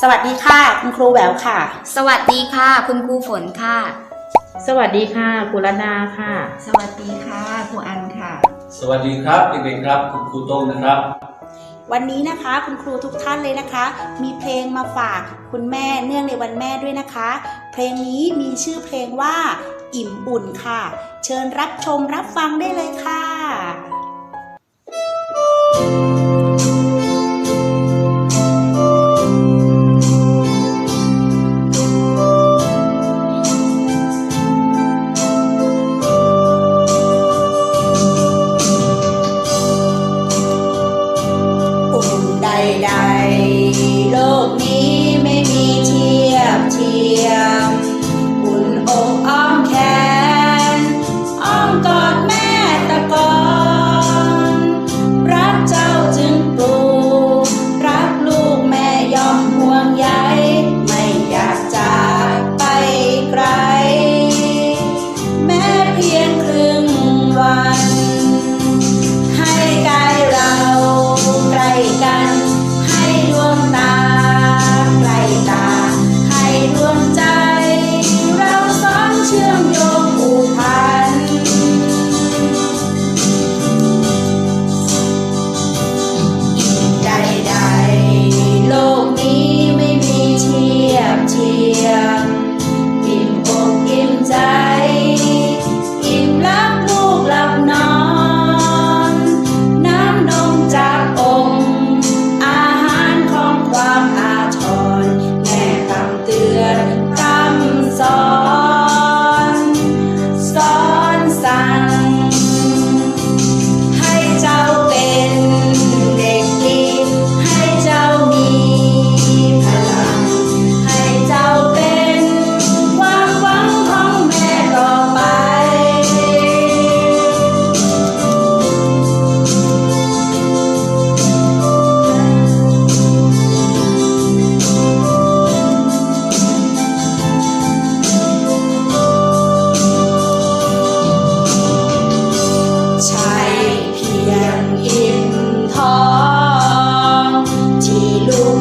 สวัสดีค่ะ คุณครูแววค่ะ สวัสดีค่ะ คุณครูฝนค่ะ สวัสดีค่ะครูรันาค่ะ สวัสดีค่ะครูอันค่ะ สวัสดีครับเด็กๆครับ คุณครูโต้งนะครับ วันนี้นะคะคุณครูทุกท่านเลยนะคะ มีเพลงมาฝากคุณแม่เนื่องในวันแม่ด้วยนะคะ เพลงนี้มีชื่อเพลงว่า อิ่มบุญค่ะ เชิญรับชมรับฟังได้เลยค่ะ thank you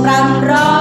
รำร้อง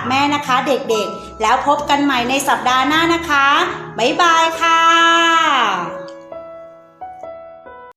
ากแม่นะคะเด็กๆ แล้วพบกันใหม่ในสัปดาห์หน้านะคะ บ๊ายบายค่ะ